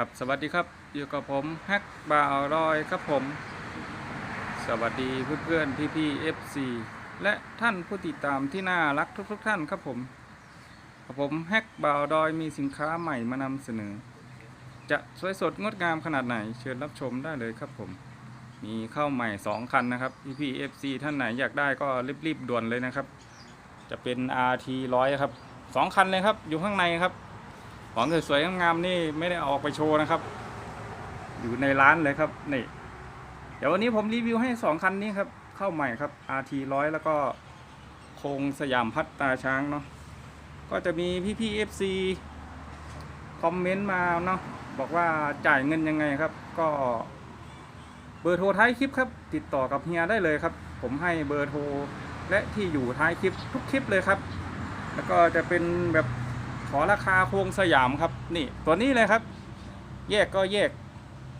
ครับสวัสดีครับอยู่กับผมแฮกบาวรอยครับผม สวัสดีเพื่อนๆพี่ๆ FC และท่านผู้ติดตามที่น่ารักทุกๆท่านครับผมผมแฮกบาวรอยมีสินค้าใหม่มานำเสนอ จะสวยสดงดงามขนาดไหนเชิญรับชมได้เลยครับผม มีเข้าใหม่ 2 คันนะครับพี่ๆ FC ท่านไหนอยากได้ก็รีบๆด่วนเลยนะครับ จะเป็น RT 100 ครับสองคันเลยครับอยู่ข้างในครับ ของสวยๆงามๆนี่ไม่ได้ออกไปโชว์นะครับ อยู่ในร้านเลยครับนี่เดี๋ยววันนี้ผมรีวิวให้สองคันนี้ครับเข้าใหม่ครับ RT 100แล้วก็โคงสยามพัดตาช้างเนาะก็จะมีพี่ๆ FC คอมเมนต์มาเนาะบอกว่าจ่ายเงินยังไงครับ ก็เบอร์โทรท้ายคลิปครับ ติดต่อกับเฮียได้เลยครับ ผมให้เบอร์โทรและที่อยู่ท้ายคลิปทุกคลิปเลยครับ แล้วก็จะเป็นแบบ ขอราคาโครงสยามครับ นี่ตัวนี้เลยครับ แยกก็แยก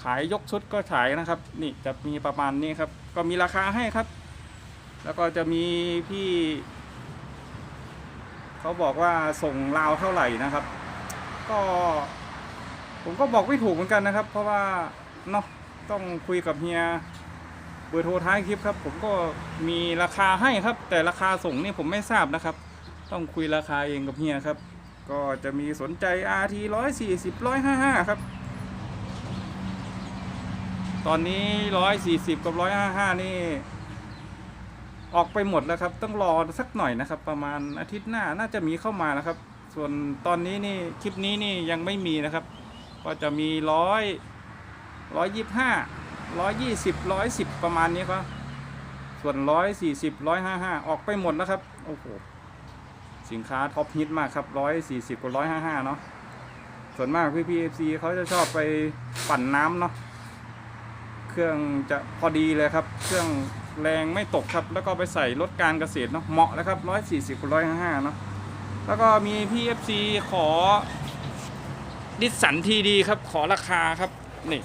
ขายยกชุดก็ขายนะครับ นี่จะมีประมาณนี้ครับ ก็มีราคาให้ครับ แล้วก็จะมีพี่ เขาบอกว่าส่งราวเท่าไหร่นะครับ ก็ผมก็บอกไม่ถูกเหมือนกันนะครับ เพราะว่าเนาะต้องคุยกับเฮียเบอร์โทรท้ายคลิปครับ ผมก็มีราคาให้ครับ แต่ราคาส่งนี่ผมไม่ทราบนะครับ ต้องคุยราคาเองกับเฮียครับ ก็จะมีสนใจ RT 140 155 ครับ ตอนนี้ 140 กับ 155 นี่ ออกไปหมดแล้วครับ ต้องรอสักหน่อยนะครับ ประมาณอาทิตย์หน้าน่าจะมีเข้ามาแล้วครับ ส่วนตอนนี้นี่คลิปนี้นี่ยังไม่มีนะครับ ก็จะมีร้อยร้อยยี่ห้าร้อยยี่สิบร้อยสิบประมาณนี้ครับส่วนร้อยสี่สิบร้อยห้าห้าออกไปหมดแล้วครับ โอ้โห สินค้าท็อปฮิตมากครับร้อยสี่สิบกับร้อยห้าห้าเนาะส่วนมากพี่พีเอฟซีเขาจะชอบไปปั่นน้ำเนาะเครื่องจะพอดีเลยครับ เครื่องแรงไม่ตกครับ แล้วก็ไปใส่รถการเกษตรเนาะเหมาะแล้วครับร้อยสี่สิบกับร้อยห้าห้าเนาะแล้วก็มีพี่เอฟซีขอดิสสันทีดีครับขอราคาครับนี่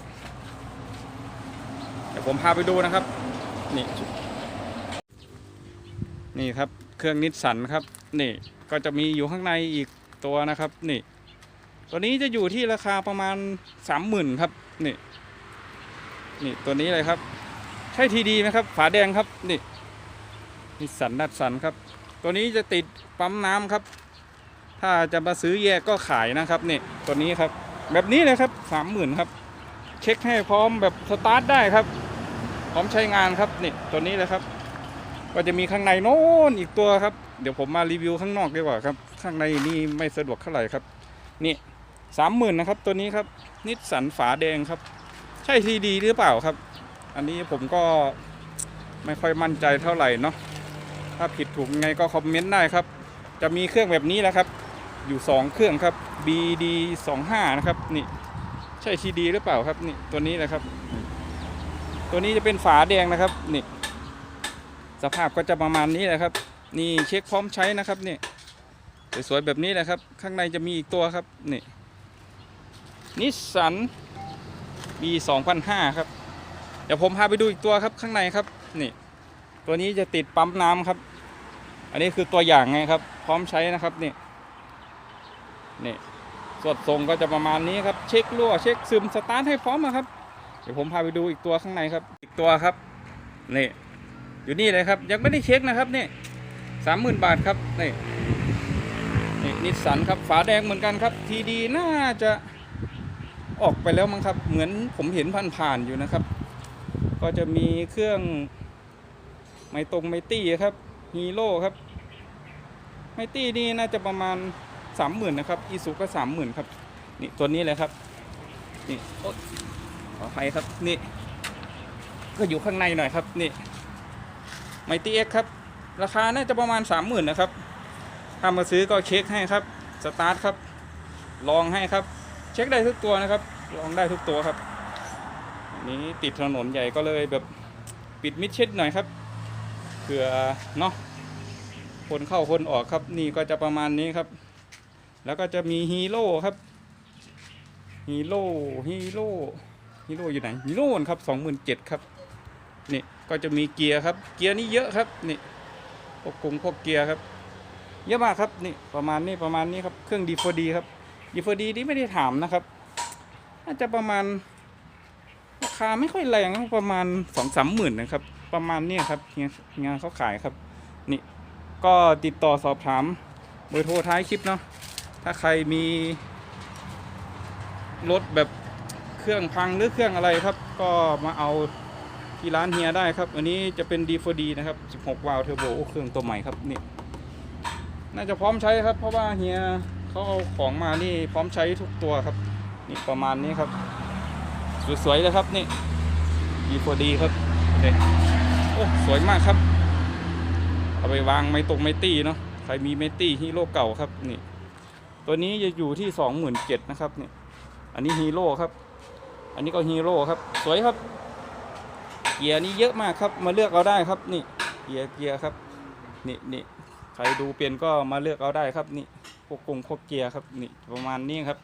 เดี๋ยวผมพาไปดูนะครับนี่นี่ครับเครื่องนิสสันครับนี่ ก็จะมีอยู่ข้างในอีกตัวนะครับนี่ ตัวนี้จะอยู่ที่ราคาประมาณสามหมื่นครับนี่นี่ตัวนี้เลยครับ ใช่ทีดีไหมครับ ฝาแดงครับนี่นิสสันดัดสันครับ ตัวนี้จะติดปั๊มน้ำครับ ถ้าจะมาซื้อแยกก็ขายนะครับนี่ตัวนี้ครับ แบบนี้เลยครับสามหมื่นครับ เช็คให้พร้อมแบบสตาร์ทได้ครับ พร้อมใช้งานครับนี่ตัวนี้เลยครับ ก็จะมีข้างในโน้นอีกตัวครับ เดี๋ยวผมมารีวิวข้างนอกดีกว่าครับ ข้างในนี่ไม่สะดวกเท่าไหร่ครับ นี่สามหมื่นนะครับ ตัวนี้ครับนิสสันฝาแดงครับ ใช่ทีดีหรือเปล่าครับ อันนี้ผมก็ไม่ค่อยมั่นใจเท่าไหร่เนาะถ้าผิดถูกไงก็คอมเมนต์ได้ครับ จะมีเครื่องแบบนี้แหละครับ อยู่ 2 เครื่องครับ BD 25นะครับนี่ใช่ทีดีหรือเปล่าครับนี่ตัวนี้นะครับ ตัวนี้จะเป็นฝาแดงนะครับนี่สภาพก็จะประมาณนี้แหละครับ นี่เช็คพร้อมใช้นะครับนี่สวยๆแบบนี้แหละครับ ข้างในจะมีอีกตัวครับนี่นิสสัน B 2005 ครับ เดี๋ยวผมพาไปดูอีกตัวครับข้างในครับนี่ ตัวนี้จะติดปั๊มน้ำครับ อันนี้คือตัวอย่างไงครับ พร้อมใช้นะครับนี่นี่สดทรงก็จะประมาณนี้ครับ เช็ครั่วเช็คซึมสตาร์ทให้พร้อมอะครับ เดี๋ยวผมพาไปดูอีกตัวข้างในครับ อีกตัวครับนี่อยู่นี่เลยครับ ยังไม่ได้เช็คนะครับนี่ สามหมื่นบาทครับนี่นี่นิสสันครับฝาแดงเหมือนกันครับ ทีดีน่าจะออกไปแล้วมั้งครับ เหมือนผมเห็นผ่านๆอยู่นะครับ ก็จะมีเครื่องไมตรงไมตี้ครับฮีโร่ครับไมตี้นี่น่าจะประมาณสามหมื่นนะครับอีสุก็สามหมื่นครับนี่ตัวนี้เลยครับนี่โอ๊ยขออภัยครับนี่ ก็อยู่ข้างในหน่อยครับนี่ไมตี้เอ็กครับ ราคาน่าจะประมาณสามหมื่นนะครับ ถ้ามาซื้อก็เช็คให้ครับ สตาร์ทครับ ลองให้ครับ เช็คได้ทุกตัวนะครับ ลองได้ทุกตัวครับนนี้ติดถนนใหญ่ก็เลยแบบปิดมิดชิดหน่อยครับเผื่อเนาะคนเข้าคนออกครับ นี่ก็จะประมาณนี้ครับ แล้วก็จะมีฮีโร่ครับฮีโร่ฮีโร่ฮีโร่อยู่ไหนฮีโร่ครับสองหมื่นเจ็ดครับ นี่ก็จะมีเกียร์ครับ เกียร์นี่เยอะครับนี่ พวกกงพวกเกียร์ครับ เยอะมากครับนี่ประมาณนี้ประมาณนี้ครับเครื่องดีฟดีครับดีฟดีนี่ไม่ได้ถามนะครับน่าจะประมาณราคาไม่ค่อยแรงประมาณสองสามหมื่นนะครับ ประมาณนี้ครับเฮียงานเขาขายครับนี่ก็ติดต่อสอบถามเบอร์โทรท้ายคลิปเนาะถ้าใครมีรถแบบเครื่องพังหรือเครื่องอะไรครับ ก็มาเอา ที่ร้านเฮียได้ครับ อันนี้จะเป็น D4D นะครับ 16 วาล์วเทอร์โบเครื่องตัวใหม่ครับนี่น่าจะพร้อมใช้ครับ เพราะว่าเฮียเขาเอาของมานี่พร้อมใช้ทุกตัวครับ นี่ประมาณนี้ครับ สวยๆเลยครับนี่ D4D ครับโอ้สวยมากครับ เอาไปวางไม้ตรงไม้ตี้เนาะใครมีไม้ตี้ฮีโร่เก่าครับนี่ ตัวนี้จะอยู่ที่สองหมื่นเจ็ดนะครับนี่อันนี้ฮีโร่ครับ อันนี้ก็ฮีโร่ครับ สวยครับ เกียร์นี้เยอะมากครับ มาเลือกเอาได้ครับนี่เกียร์เกียร์ครับนี่นี่ใครดูเป็นก็มาเลือกเอาได้ครับนี่พวกกงพวกเกียร์ครับนี่ประมาณนี้ครับ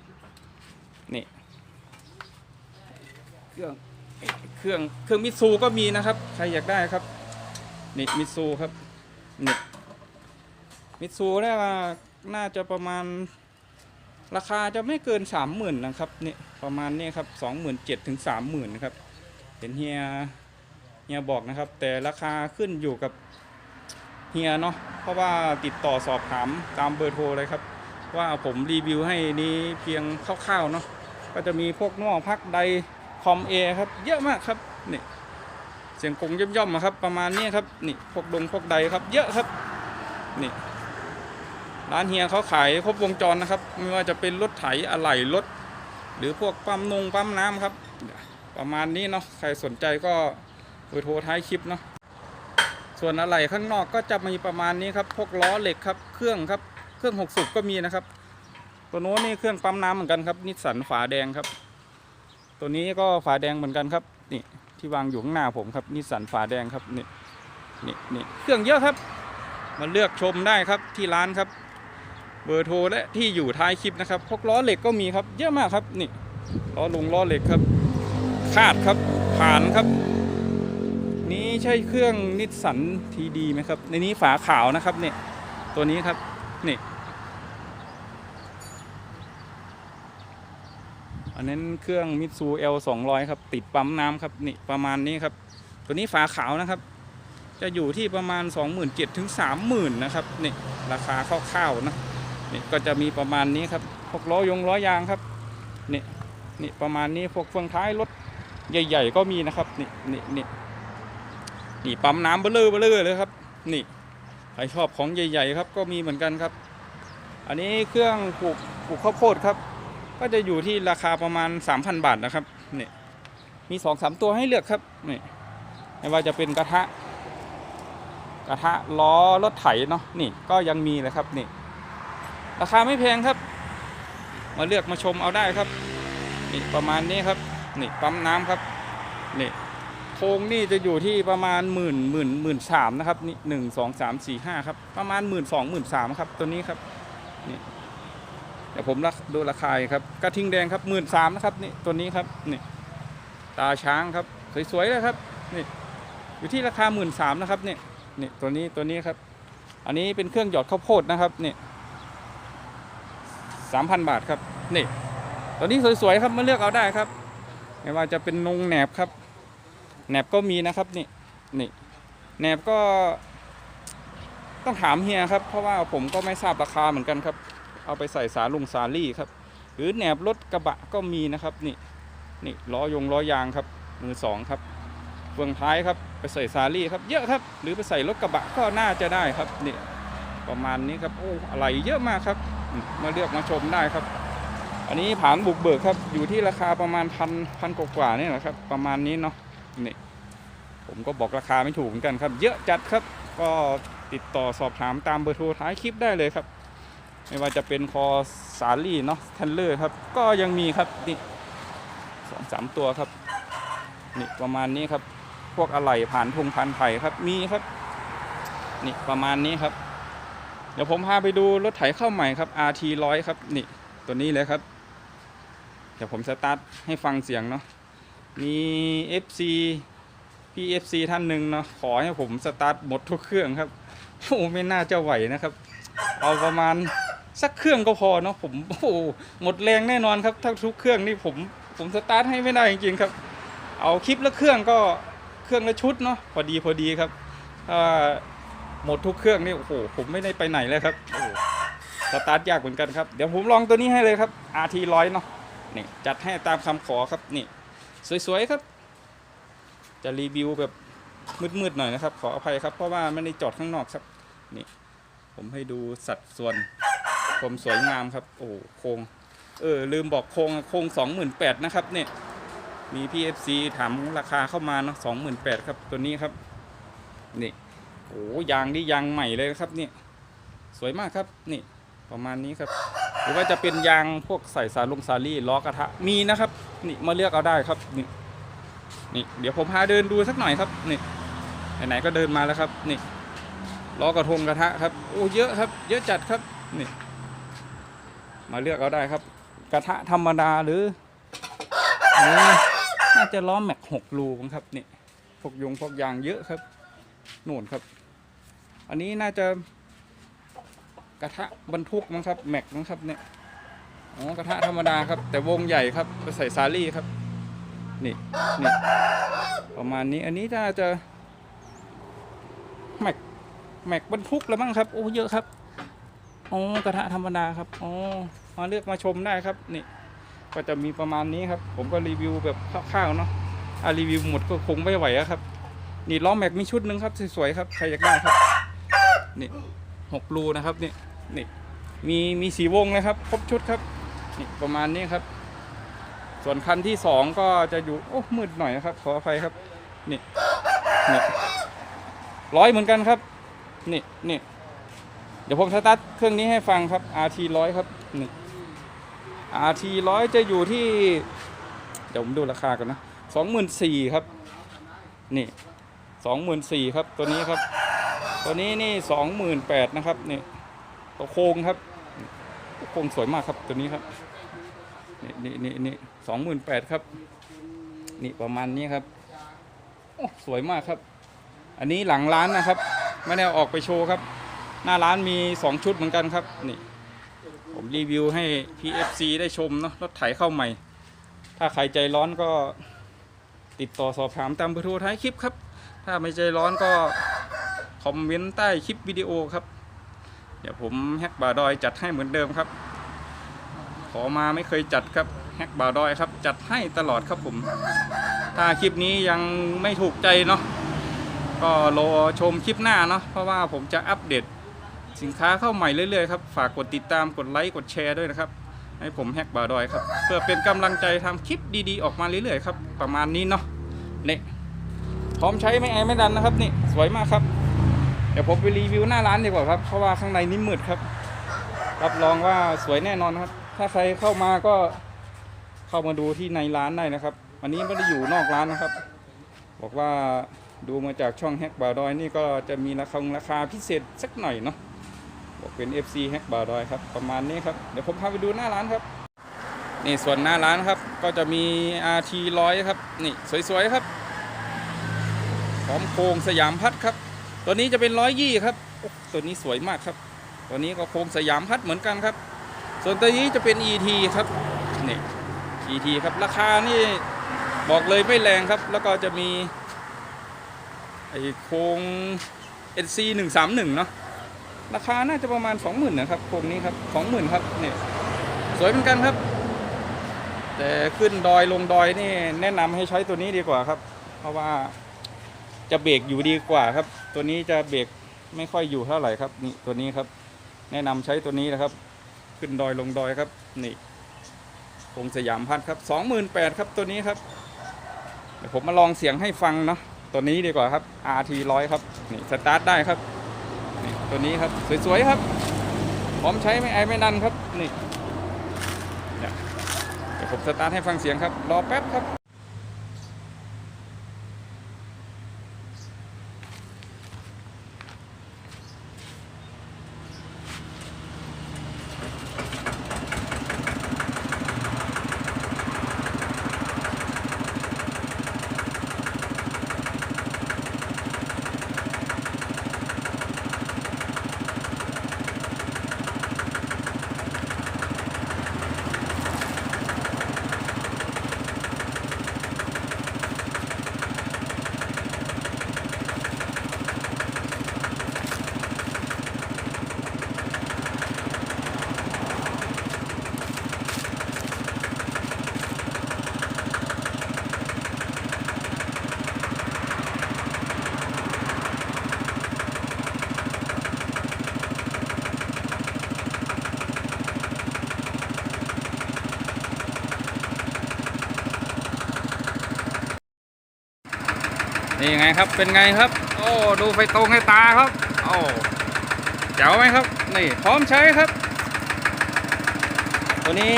นี่เครื่องเครื่องเครื่องมิซูก็มีนะครับ ใครอยากได้ครับนี่มิซูครับนี่มิซูเนี่ยน่าจะประมาณราคาจะไม่เกินสามหมื่นนะครับนี่ประมาณนี้ครับสองหมื่นเจ็ดถึงสามหมื่นนะครับเห็นเฮีย เฮียบอกนะครับ แต่ราคาขึ้นอยู่กับเฮียเนาะเพราะว่าติดต่อสอบถามตามเบอร์โทรเลยครับ ว่าผมรีวิวให้นี้เพียงคร่าวๆเนาะก็จะมีพวกหม้อพักใดคอมเอครับเยอะมากครับนี่เสียงกงย่อมๆอะครับ ประมาณนี้ครับนี่พวกดงพวกใดครับ เยอะครับนี่ร้านเฮียเขาขายครบวงจรนะครับ ไม่ว่าจะเป็นรถไถอะไหล่รถ หรือพวกปั๊มนงปั๊มน้ำครับ ประมาณนี้เนาะใครสนใจก็ เบอร์โทรท้ายคลิปเนาะส่วนอะไหล่ข้างนอกก็จะมีประมาณนี้ครับ พวกล้อเหล็กครับ เครื่องครับ เครื่องหกสุก็มีนะครับ ตัวโน้นนี่เครื่องปั๊มน้ำเหมือนกันครับ นิสสันฝาแดงครับ ตัวนี้ก็ฝาแดงเหมือนกันครับ นี่ที่วางอยู่ข้างหน้าผมครับ นิสสันฝาแดงครับ นี่ นี่นี่เครื่องเยอะครับ มาเลือกชมได้ครับที่ร้านครับ เบอร์โทรและที่อยู่ท้ายคลิปนะครับ พวกล้อเหล็กก็มีครับ เยอะมากครับ นี่ ล้อลงล้อเหล็กครับ คาดครับ ผ่านครับ นี้ใช่เครื่องนิสสันทีดีไหมครับ ในนี้ฝาขาวนะครับเนี่ยตัวนี้ครับนี่อันนั้นเครื่องมิตซู L 2 0 0ครับ ติดปั๊มน้ำครับนี่ประมาณนี้ครับ ตัวนี้ฝาขาวนะครับ จะอยู่ที่ประมาณ 27,000ถึง30,000นะครับนี่ราคาคร่าวๆนะนี่ก็จะมีประมาณนี้ครับพวกล้อยงล้อยางครับนี่นี่ประมาณนี้พวกเฟืองท้ายรถใหญ่ ๆ ก็มีนะครับนี่นี่นี่ นี่ปั๊มน้ำเบลอเบลอเลยครับ นี่ใครชอบของใหญ่ ๆ ครับ ก็มีเหมือนกันครับ อันนี้เครื่องปลูกปลูกข้าวโพดครับ ก็จะอยู่ที่ราคาประมาณ 3,000 บาทนะครับนี่มีสองสามตัวให้เลือกครับนี่ไม่ว่าจะเป็นกระทะ กระทะล้อรถไถเนาะนี่ก็ยังมีเลยครับนี่ ราคาไม่แพงครับ มาเลือกมาชมเอาได้ครับ นี่ประมาณนี้ครับ นี่ปั๊มน้ำครับนี่ โครงนี่จะอยู่ที่ประมาณหมื่นหมื่นหมื่นสามนะครับนี่หนึ่งสองสามสี่ห้าครับประมาณหมื่นสองหมื่นสามครับตัวนี้ครับนี่เดี๋ยวผมรักดูราคาครับกระทิงแดงครับหมื่นสามนะครับนี่ตัวนี้ครับนี่ตาช้างครับสวยๆเลยครับนี่อยู่ที่ราคาหมื่นสามนะครับนี่นี่ตัวนี้ตัวนี้ครับ อันนี้เป็นเครื่องหยอดข้าวโพดนะครับนี่สามพันบาทครับนี่ตัวนี้สวยๆครับมาเลือกเอาได้ครับ ไม่ว่าจะเป็นนงแหนบครับ แหนบก็มีนะครับนี่นี่แหนบก็ต้องถามเฮียครับ เพราะว่าผมก็ไม่ทราบราคาเหมือนกันครับ เอาไปใส่สาลุงสาลี่ครับ หรือแหนบรถกระบะก็มีนะครับนี่นี่ล้อยงล้อยางครับ มือสองครับเฟืองท้ายครับไปใส่ซารี่ครับเยอะครับ หรือไปใส่รถกระบะก็น่าจะได้ครับนี่ประมาณนี้ครับโอ้อะไรเยอะมากครับมาเลือกมาชมได้ครับ อันนี้ผานบุกเบิกครับอยู่ที่ราคาประมาณพันพันกว่าๆนี่แหละครับ ประมาณนี้เนาะ นี่ผมก็บอกราคาไม่ถูกเหมือนกันครับ เยอะจัดครับก็ติดต่อสอบถามตามเบอร์โทรท้ายคลิปได้เลยครับ ไม่ว่าจะเป็นคอสาลี่เนาะเทนเลอร์ครับ ก็ยังมีครับนี่สองสามตัวครับนี่ประมาณนี้ครับ พวกอะไหล่ผ่านพงผ่านไผ่ครับมีครับนี่ประมาณนี้ครับ เดี๋ยวผมพาไปดูรถไถเข้าใหม่ครับ RT 100ครับนี่ตัวนี้เลยครับ เดี๋ยวผมสตาร์ทให้ฟังเสียงเนาะ มี FC พี่ FC ท่านหนึ่งเนาะขอให้ผมสตาร์ทหมดทุกเครื่องครับโอ้ไม่น่าจะไหวนะครับ เอาประมาณสักเครื่องก็พอเนาะผมโอ้หมดแรงแน่นอนครับถ้าทุกเครื่องนี่ผมผมสตาร์ทให้ไม่ได้จริงๆครับ เอาคลิปและเครื่องก็เครื่องละชุดเนาะพอดีพอดีครับถ้าหมดทุกเครื่องนี่โอ้โหผมไม่ได้ไปไหนเลยครับโอ้โหสตาร์ทยากเหมือนกันครับ เดี๋ยวผมลองตัวนี้ให้เลยครับ RT ร้อยเนาะนี่จัดให้ตามคำขอครับนี่ สวยๆครับ จะรีวิวแบบมืดๆหน่อยนะครับ ขออภัยครับเพราะว่าไม่ได้จอดข้างนอกครับนี่ผมให้ดูสัดส่วนความสวยงามครับ โอ้โคงเออลืมบอกโคงโคงสองหมื่นแปดนะครับเนี่ยมี PFC ถามราคาเข้ามาเนาะสองหมื่นแปดครับตัวนี้ครับนี่โอ้ยางนี่ยางใหม่เลยครับนี่สวยมากครับนี่ประมาณนี้ครับ รือว่าจะเป็นยางพวกใส่สาลงสาลี่ล้อกระทะมีนะครับนี่มาเลือกเอาได้ครับนี่นี่เดี๋ยวผมพาเดินดูสักหน่อยครับนี่ไหนๆก็เดินมาแล้วครับนี่ล้อกระทงกระทะครับโอ้เยอะครับ เยอะจัดครับนี่มาเลือกเอาได้ครับ กระทะธรรมดาหรือนี่น่าจะล้อแม็กหกรูครับนี่พวกยงพวกยางเยอะครับนู่นครับ อันนี้น่าจะ กระทะบรรทุกมั้งครับแม็กมั้งครับเนี่ยอ๋อกระทะธรรมดาครับ แต่วงใหญ่ครับไปใส่ซาลี่ครับ นี่นี่ประมาณนี้อันนี้น่าจะแม็กแม็กบรรทุกแล้วมั้งครับโอ้เยอะครับอ๋อกระทะธรรมดาครับอ๋อมาเลือกมาชมได้ครับนี่ ก็จะมีประมาณนี้ครับ ผมก็รีวิวแบบคร่าวๆเนาะอะรีวิวหมดก็คงไม่ไหวอะครับ นี่ล้อแม็กมีชุดหนึ่งครับสวยๆครับใครอยากได้ครับ นี่หกรูนะครับนี่ นี่มีมีสีวงนะครับ ครบชุดครับนี่ประมาณนี้ครับ ส่วนคันที่สองก็จะอยู่โอ้มืดหน่อยนะครับ ขออภัยครับ นี่นี่ร้อยเหมือนกันครับ นี่นี่เดี๋ยวผมสตาร์ทเครื่องนี้ให้ฟังครับ RT ร้อยครับนี่ RT ร้อยจะอยู่ที่ เดี๋ยวผมดูราคากันนะสองหมื่นสี่ครับ นี่สองหมื่นสี่ครับตัวนี้ครับ ตัวนี้นี่สองหมื่นแปดนะครับนี่ ตัวโครงครับโครงสวยมากครับตัวนี้ครับนี่นี่นี่นี่สองหมื่นแปดครับ นี่ประมาณนี้ครับโอ้สวยมากครับ อันนี้หลังร้านนะครับ ไม่ได้อออกไปโชว์ครับ หน้าร้านมีสองชุดเหมือนกันครับ นี่ ผมรีวิวให้ PFC ได้ชมเนาะรถไถเข้าใหม่ ถ้าใครใจร้อนก็ติดต่อสอบถามตามเบอร์โทรท้ายคลิปครับ ถ้าไม่ใจร้อนก็คอมเมนต์ใต้คลิปวิดีโอครับ เดี๋ยวผมแฮกบาร์ดอยจัดให้เหมือนเดิมครับ ขอมาไม่เคยจัดครับแฮกบาร์ดอยครับจัดให้ตลอดครับผม ถ้าคลิปนี้ยังไม่ถูกใจเนาะก็รอชมคลิปหน้าเนาะเพราะว่าผมจะอัปเดตสินค้าเข้าใหม่เรื่อยๆครับฝากกดติดตามกดไลค์กดแชร์ด้วยนะครับให้ผมแฮกบาร์ดอยครับเพื่อเป็นกำลังใจทำคลิปดีๆ ออกมาเรื่อยๆครับประมาณนี้เนาะเนี่ยพร้อมใช้ไม่ไอไม่ดันนะครับนี่สวยมากครับ เดี๋ยวผมไปรีวิวหน้าร้านดีกว่าครับเพราะว่าข้างในนี่มืดครับรับรองว่าสวยแน่นอนครับ ถ้าใครเข้ามาก็เข้ามาดูที่ในร้านได้นะครับอันนี้ไม่ได้อยู่นอกร้านนะครับ บอกว่าดูมาจากช่องแฮกบาร์ดอยนี่ก็จะมีราคาราคาพิเศษสักหน่อยเนาะบอกเป็น FC แฮกบาร์ดอยครับประมาณนี้ครับเดี๋ยวผมพาไปดูหน้าร้านครับนี่ส่วนหน้าร้านครับก็จะมี RT ร้อยครับนี่สวยๆครับพร้อมโครงสยามพัดครับ ตัวนี้จะเป็นร้อยยี่ครับ ตัวนี้สวยมากครับ ตัวนี้ก็โครงสยามพัดเหมือนกันครับ ส่วนตัวนี้จะเป็น ET ครับนี่ ET ครับราคานี่บอกเลยไม่แรงครับ แล้วก็จะมีไอโครง NC 131เนาะราคาน่าจะประมาณ 20,000นะครับโครงนี้ครับ20,000ครับนี่สวยเหมือนกันครับ แต่ขึ้นดอยลงดอยนี่แนะนำให้ใช้ตัวนี้ดีกว่าครับ เพราะว่า จะเบรกอยู่ดีกว่าครับ ตัวนี้จะเบรกไม่ค่อยอยู่เท่าไหร่ครับนี่ตัวนี้ครับ แนะนำใช้ตัวนี้นะครับ ขึ้นดอยลงดอยครับนี่คงสยามพัดครับ28,000ครับตัวนี้ครับเดี๋ยวผมมาลองเสียงให้ฟังเนาะตัวนี้ดีกว่าครับ RT 100ครับนี่สตาร์ทได้ครับนี่ตัวนี้ครับสวยๆครับพร้อมใช้ไม่ไอไม่นันครับนี่เดี๋ยวผมสตาร์ทให้ฟังเสียงครับ รอแป๊บครับ นี่ไงครับเป็นไงครับ โอ้ดูไฟตรงให้ตาครับโอ้เจ๋วไหมครับ นี่พร้อมใช้ครับ ตัวนี้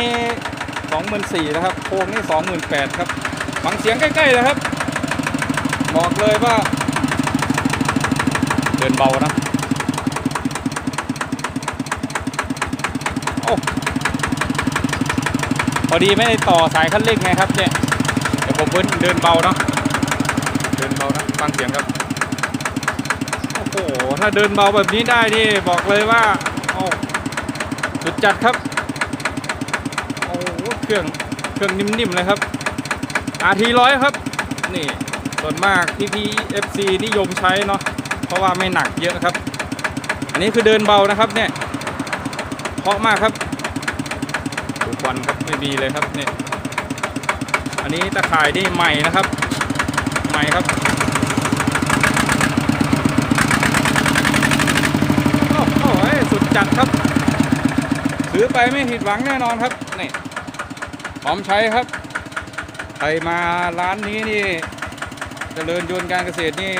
สองหมื่นสี่นะครับโค้งนี่สองหมื่นแปดครับฟังเสียงใกล้ๆเลยครับ บอกเลยว่า เดินเบานะโอ้พอดีไม่ได้ต่อสายคันเร่งไงครับเนี่ยเดี๋ยวผมเดินเดินเบาเนาะ เดินเบานะฟังเสียงครับ โอ้โห ถ้าเดินเบาแบบนี้ได้นี่บอกเลยว่าโอ้สุดจัดครับ โอ้โหเครื่องเครื่องนิ่มๆเลยครับ RT ร้อยครับ นี่ส่วนมากพี่พี FC นิยมใช้เนาะเพราะว่าไม่หนักเยอะครับ อันนี้คือเดินเบานะครับเนี่ยเพาะมากครับดูควันครับไม่มีเลยครับเนี่ยอันนี้ตะข่ายนี่ใหม่นะครับ ม่ครับโอ้โหสุดจัดครับ ซื้อไปไม่ผิดหวังแน่นอนครับนี่พร้อมใช้ครับใครมาร้านนี้นี่เจริญยนต์การเกษตรนี่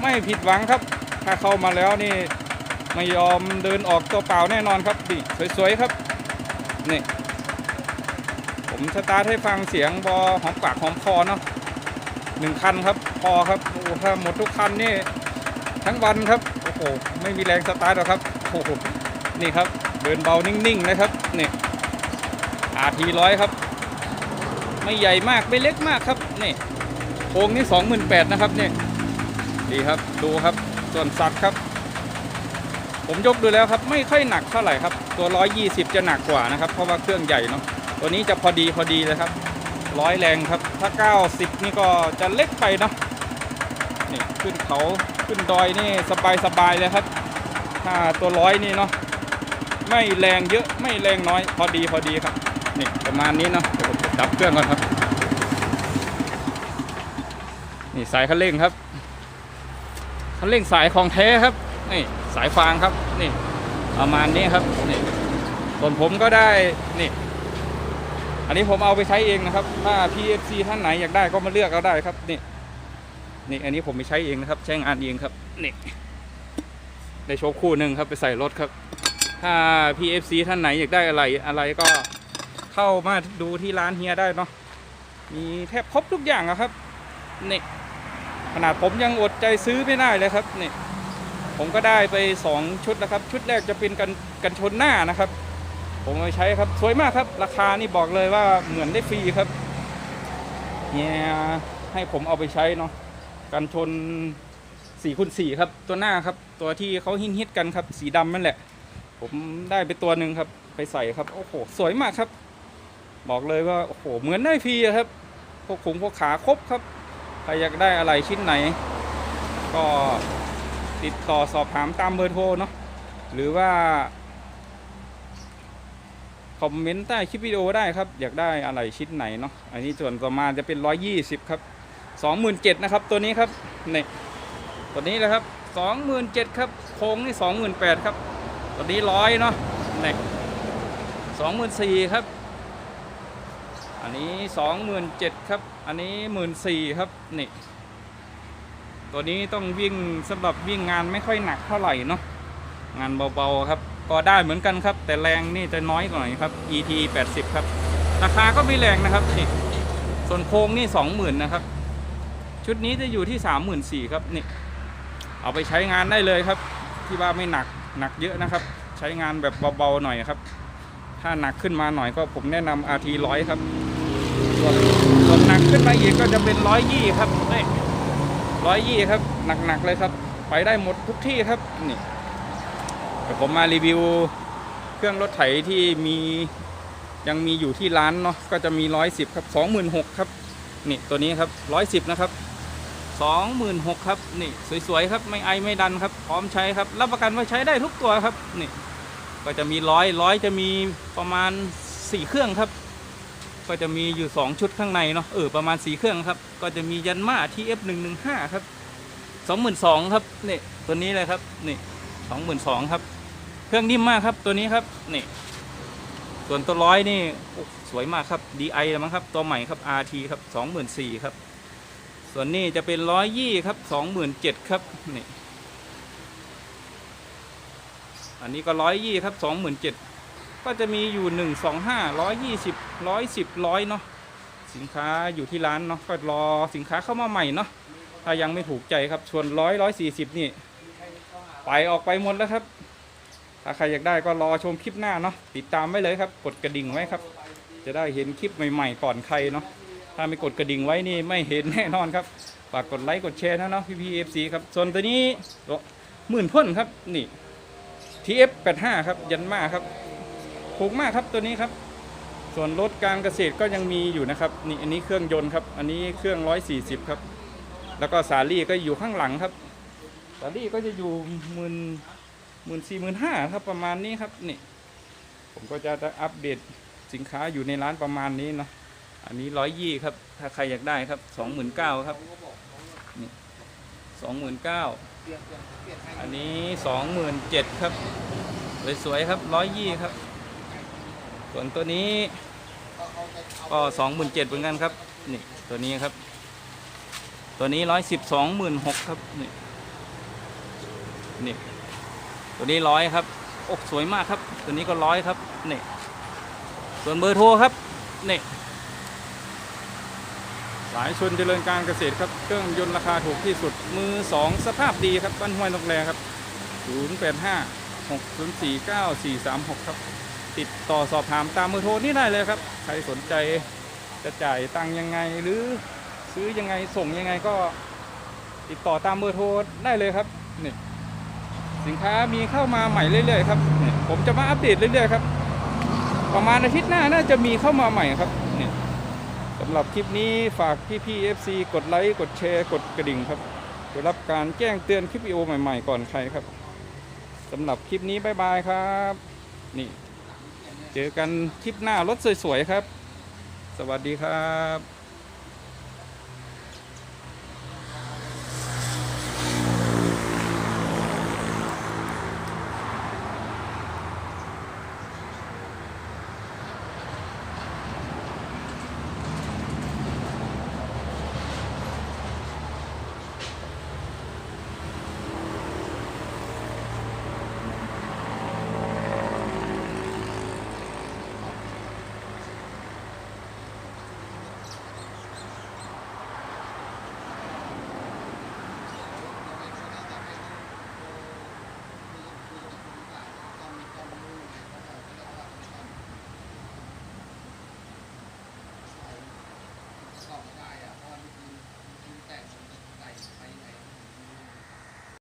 ไม่ผิดหวังครับ ถ้าเข้ามาแล้วนี่ไม่ยอมเดินออกตัวเปล่าแน่นอนครับนี่สวยๆครับนี่ผมสตาร์ทให้ฟังเสียงบอหอมปากหอมคอเนาะ หนึ่งคันครับ พอครับโอ้ถ้าหมดทุกคันนี่ทั้งวันครับโอ้โหไม่มีแรงสตาร์ทหรอกครับโอ้โหนี่ครับ เดินเบานิ่งๆนะครับนี่อาทีร้อยครับ ไม่ใหญ่มากไม่เล็กมากครับนี่โค้งนี่สองหมื่นแปดนะครับนี่ดีครับดูครับส่วนสัตว์ครับ ผมยกดูแล้วครับไม่ค่อยหนักเท่าไหร่ครับ ตัว 120 จะหนักกว่านะครับ เพราะว่าเครื่องใหญ่เนาะตัวนี้จะพอดีพอดีเลยครับ ร้อยแรงครับ ถ้า 90 นี่ก็จะเล็กไปเนาะนี่ขึ้นเขาขึ้นดอยนี่สบายสบายเลยครับ ถ้าตัวร้อยนี่เนาะไม่แรงเยอะไม่แรงน้อย พอดีพอดีครับ นี่ประมาณนี้เนาะเดี๋ยวผมดับเครื่องก่อนครับ นี่สายคันเร่งครับคันเร่งสายของแท้ครับนี่สายฟางครับนี่ประมาณนี้ครับนี่ส่วนผมก็ได้นี่ อันนี้ผมเอาไปใช้เองนะครับ ถ้า PFC ท่านไหนอยากได้ก็มาเลือกเอาได้ครับนี่นี่อันนี้ผมไปใช้เองนะครับ ใช้งานเองครับนี่ได้โชว์คู่หนึ่งครับไปใส่รถครับ ถ้า PFC ท่านไหนอยากได้อะไรอะไรก็เข้ามาดูที่ร้านเฮียได้เนาะมีแทบครบทุกอย่างอะครับนี่ขนาดผมยังอดใจซื้อไม่ได้เลยครับนี่ผมก็ได้ไป 2 ชุดนะครับ ชุดแรกจะเป็นกันกันชนหน้านะครับ ผมเอาไปใช้ครับสวยมากครับ ราคานี่บอกเลยว่าเหมือนได้ฟรีครับเนี่ยให้ผมเอาไปใช้เนาะกันชน4คูณ4ครับ ตัวหน้าครับ ตัวที่เขาฮิตฮิตกันครับ สีดำนั่นแหละ ผมได้ไปตัวหนึ่งครับ ไปใส่ครับโอ้โหสวยมากครับ บอกเลยว่าโอ้โหเหมือนได้ฟรีครับ พวกขุงพวกขาครบครับใครอยากได้อะไรชิ้นไหน ก็ติดต่อสอบถามตามเบอร์โทรเนาะหรือว่า คอมเมนต์ใต้คลิปวิดีโอได้ครับ อยากได้อะไรชิ้นไหนเนาะอันนี้ส่วนประมาณจะเป็น 120 ครับ27,000นะครับ ตัวนี้ครับนี่ตัวนี้เลยครับ27,000ครับโค้งนี่28,000ครับ ตัวนี้ร้อยเนาะนี่24,000ครับ อันนี้ 27,000ครับ อันนี้ 14,000ครับนี่ตัวนี้ต้องวิ่งสำหรับวิ่งงานไม่ค่อยหนักเท่าไหร่เนาะงานเบาๆครับ ก็ได้เหมือนกันครับ แต่แรงนี่จะน้อยหน่อยครับ ET 80 ครับ ราคาก็ไม่แรงนะครับนี่ส่วนโค้งนี่ 20,000นะครับ ชุดนี้จะอยู่ที่ 34,000ครับนี่ เอาไปใช้งานได้เลยครับ ที่ว่าไม่หนักหนักเยอะนะครับ ใช้งานแบบเบาๆหน่อยครับ ถ้าหนักขึ้นมาหน่อยก็ผมแนะนำ RT 100ครับส่วนส่วนหนักขึ้นมาอีกก็จะเป็น120ครับนี่ร้อยยี่ครับ หนักๆเลยครับ ไปได้หมดทุกที่ครับนี่ ดี๋ยวผมมารีวิวเครื่องรถไถที่มียังมีอยู่ที่ร้านเนาะก็จะมีร้อยสิบครับสองหมื่นหกครับนี่ตัวนี้ครับร้อยสิบนะครับสองหมื่นหกครับนี่สวยๆครับไม่ไอไม่ดันครับ พร้อมใช้ครับรับประกันว่าใช้ได้ทุกตัวครับนี่ก็จะมีร้อยร้อยจะมีประมาณสี่เครื่องครับ ก็จะมีอยู่2ชุดข้างในเนาะเออประมาณ4เครื่องครับ ก็จะมียันมา TF 1 1 5ครับ22,000ครับนี่ตัวนี้เลยครับนี่22,000ครับ เครื่องนิ่มมากครับตัวนี้ครับนี่ส่วนตัวร้อยนี่สวยมากครับ DI แล้วมั้งครับ ตัวใหม่ครับ RT ครับ24,000ครับ ส่วนนี้จะเป็นร้อยยี่ครับสองหมื่นเจ็ดครับนี่อันนี้ก็ร้อยยี่ครับสองหมื่นเจ็ดก็จะมีอยู่หนึ่งสองห้าร้อยยี่สิบร้อยสิบร้อยเนาะสินค้าอยู่ที่ร้านเนาะก็รอสินค้าเข้ามาใหม่เนาะถ้ายังไม่ถูกใจครับส่วนร้อยร้อยสี่สิบนี่ ไปออกไปหมดแล้วครับ ถ้าใครอยากได้ก็รอชมคลิปหน้าเนาะติดตามไว้เลยครับ กดกระดิ่งไว้ครับ จะได้เห็นคลิปใหม่ๆก่อนใครเนาะถ้าไม่กดกระดิ่งไว้นี่ไม่เห็นแน่นอนครับฝากกดไลค์กดแชร์นะเนาะพี่พีเอฟซีครับส่วนตัวนี้หมื่นพ่นครับนี่ TF85 ครับยันมาครับถูกมากครับตัวนี้ครับส่วนรถการเกษตรก็ยังมีอยู่นะครับนี่อันนี้เครื่องยนต์ครับ อันนี้เครื่อง140ครับ แล้วก็สาลี่ก็อยู่ข้างหลังครับ สาลี่ก็จะอยู่หมื่น หมื่นสี่หมื่นห้าครับประมาณนี้ครับนี่ ผมก็จะอัปเดตสินค้าอยู่ในร้านประมาณนี้เนาะอันนี้ร้อยยี่ครับ ถ้าใครอยากได้ครับสองหมื่นเก้าครับนี่สองหมื่นเก้าอันนี้สองหมื่นเจ็ดครับสวยๆครับร้อยยี่ครับ ส่วนตัวนี้ก็สองหมื่นเจ็ดเหมือนกันครับนี่ตัวนี้ครับ ตัวนี้ร้อยสิบสองหมื่นหกครับนี่นี่ ตัวนี้ร้อยครับอกสวยมากครับ ตัวนี้ก็ร้อยครับนี่ส่วนเบอร์โทรครับนี่หลายชนเจริญการเกษตรครับ เครื่องยนต์ราคาถูกที่สุดมือสองสภาพดีครับบ้านห้วยนกแรครับ 085 604 9436 ครับ ติดต่อสอบถามตามเบอร์โทรนี่ได้เลยครับ ใครสนใจจะจ่ายตังค์ยังไงหรือซื้อยังไงส่งยังไงก็ติดต่อตามเบอร์โทรได้เลยครับนี่ สินค้ามีเข้ามาใหม่เรื่อยๆครับเนี่ยผมจะมาอัปเดตเรื่อยๆครับ ประมาณอาทิตย์หน้าน่าจะมีเข้ามาใหม่ครับเนี่ยสำหรับคลิปนี้ฝากพี่ๆ FC กดไลค์กดแชร์กดกระดิ่งครับจะรับการแจ้งเตือนคลิปวิดีโอใหม่ๆ ก่อนใครครับสำหรับคลิปนี้บ๊ายบายครับ นี่ เจอกันคลิปหน้ารถสวยๆครับ สวัสดีครับ